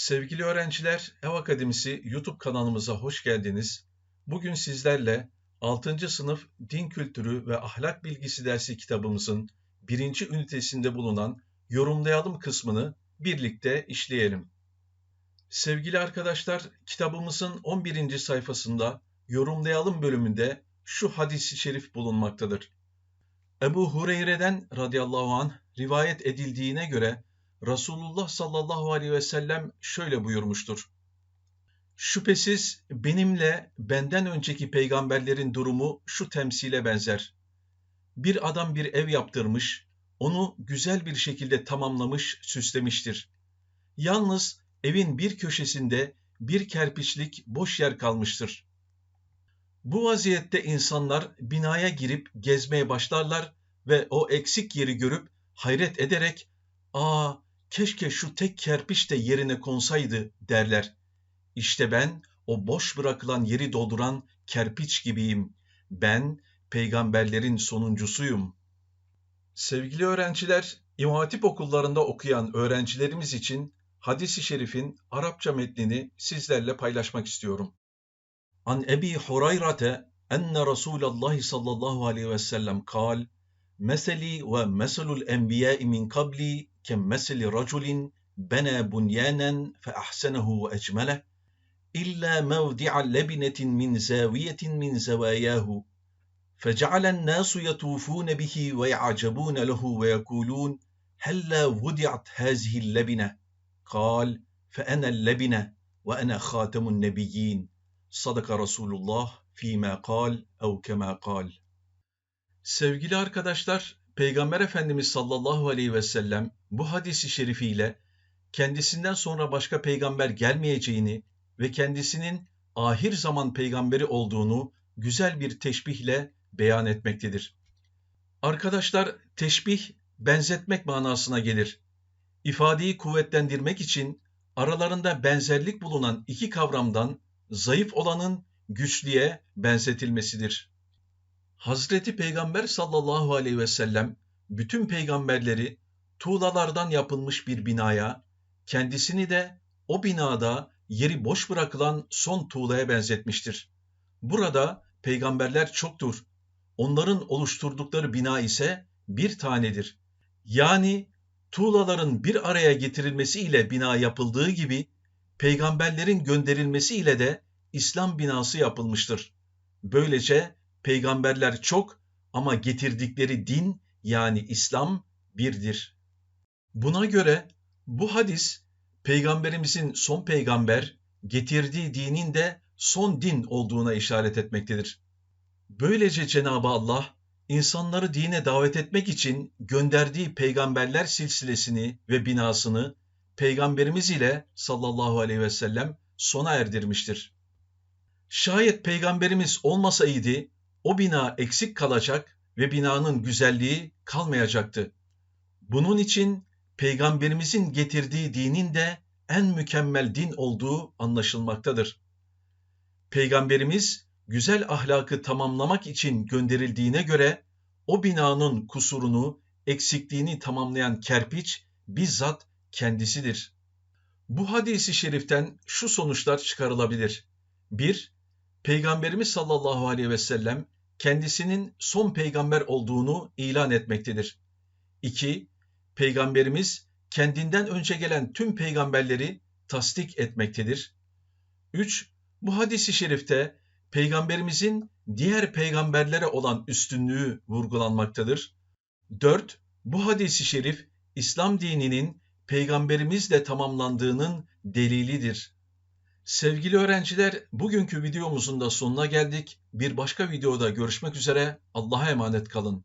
Sevgili öğrenciler, Ev Akademisi YouTube kanalımıza hoş geldiniz. Bugün sizlerle 6. sınıf Din Kültürü ve Ahlak Bilgisi dersi kitabımızın birinci ünitesinde bulunan yorumlayalım kısmını birlikte işleyelim. Sevgili arkadaşlar, kitabımızın 11. sayfasında yorumlayalım bölümünde şu hadisi şerif bulunmaktadır. Ebu Hureyre'den radıyallahu anh rivayet edildiğine göre Resulullah sallallahu aleyhi ve sellem şöyle buyurmuştur. Şüphesiz benimle benden önceki peygamberlerin durumu şu temsile benzer. Bir adam bir ev yaptırmış, onu güzel bir şekilde tamamlamış, süslemiştir. Yalnız evin bir köşesinde bir kerpiçlik boş yer kalmıştır. Bu vaziyette insanlar binaya girip gezmeye başlarlar ve o eksik yeri görüp hayret ederek ''Aa keşke şu tek kerpiç de yerine konsaydı derler. İşte ben o boş bırakılan yeri dolduran kerpiç gibiyim. Ben peygamberlerin sonuncusuyum. Sevgili öğrenciler, İmam okullarında okuyan öğrencilerimiz için hadisi şerifin Arapça metnini sizlerle paylaşmak istiyorum. An Ebi Hurayrate enne Resulallah sallallahu aleyhi ve sellem kal, Meseli ve meselul enbiya min kabli كمثل رجل بنى بنيانا فأحسنه وأجمله إلا موضع لبنة من زاوية من زواياه فجعل الناس يطوفون به ويعجبون له ويقولون هلا وضعت هذه اللبنة؟ قال فأنا اللبنة وأنا خاتم النبيين. صدق رسول الله فيما قال أو كما قال. Sevgili arkadaşlar, Peygamber Efendimiz sallallahu aleyhi ve sellem bu hadisi şerifiyle kendisinden sonra başka peygamber gelmeyeceğini ve kendisinin ahir zaman peygamberi olduğunu güzel bir teşbihle beyan etmektedir. Arkadaşlar teşbih benzetmek manasına gelir. İfadeyi kuvvetlendirmek için aralarında benzerlik bulunan iki kavramdan zayıf olanın güçlüye benzetilmesidir. Hazreti Peygamber sallallahu aleyhi ve sellem bütün peygamberleri tuğlalardan yapılmış bir binaya, kendisini de o binada yeri boş bırakılan son tuğlaya benzetmiştir. Burada peygamberler çoktur. Onların oluşturdukları bina ise bir tanedir. Yani tuğlaların bir araya getirilmesi ile bina yapıldığı gibi peygamberlerin gönderilmesi ile de İslam binası yapılmıştır. Böylece peygamberler çok ama getirdikleri din yani İslam birdir. Buna göre bu hadis peygamberimizin son peygamber getirdiği dinin de son din olduğuna işaret etmektedir. Böylece Cenab-ı Allah insanları dine davet etmek için gönderdiği peygamberler silsilesini ve binasını peygamberimiz ile sallallahu aleyhi ve sellem sona erdirmiştir. Şayet peygamberimiz olmasaydı o bina eksik kalacak ve binanın güzelliği kalmayacaktı. Bunun için peygamberimizin getirdiği dinin de en mükemmel din olduğu anlaşılmaktadır. Peygamberimiz güzel ahlakı tamamlamak için gönderildiğine göre o binanın kusurunu, eksikliğini tamamlayan kerpiç bizzat kendisidir. Bu hadisi şeriften şu sonuçlar çıkarılabilir. 1. Peygamberimiz sallallahu aleyhi ve sellem kendisinin son peygamber olduğunu ilan etmektedir. 2. Peygamberimiz kendinden önce gelen tüm peygamberleri tasdik etmektedir. 3. Bu hadisi şerifte peygamberimizin diğer peygamberlere olan üstünlüğü vurgulanmaktadır. 4. Bu hadisi şerif İslam dininin peygamberimizle tamamlandığının delilidir. Sevgili öğrenciler, bugünkü videomuzun da sonuna geldik. Bir başka videoda görüşmek üzere. Allah'a emanet kalın.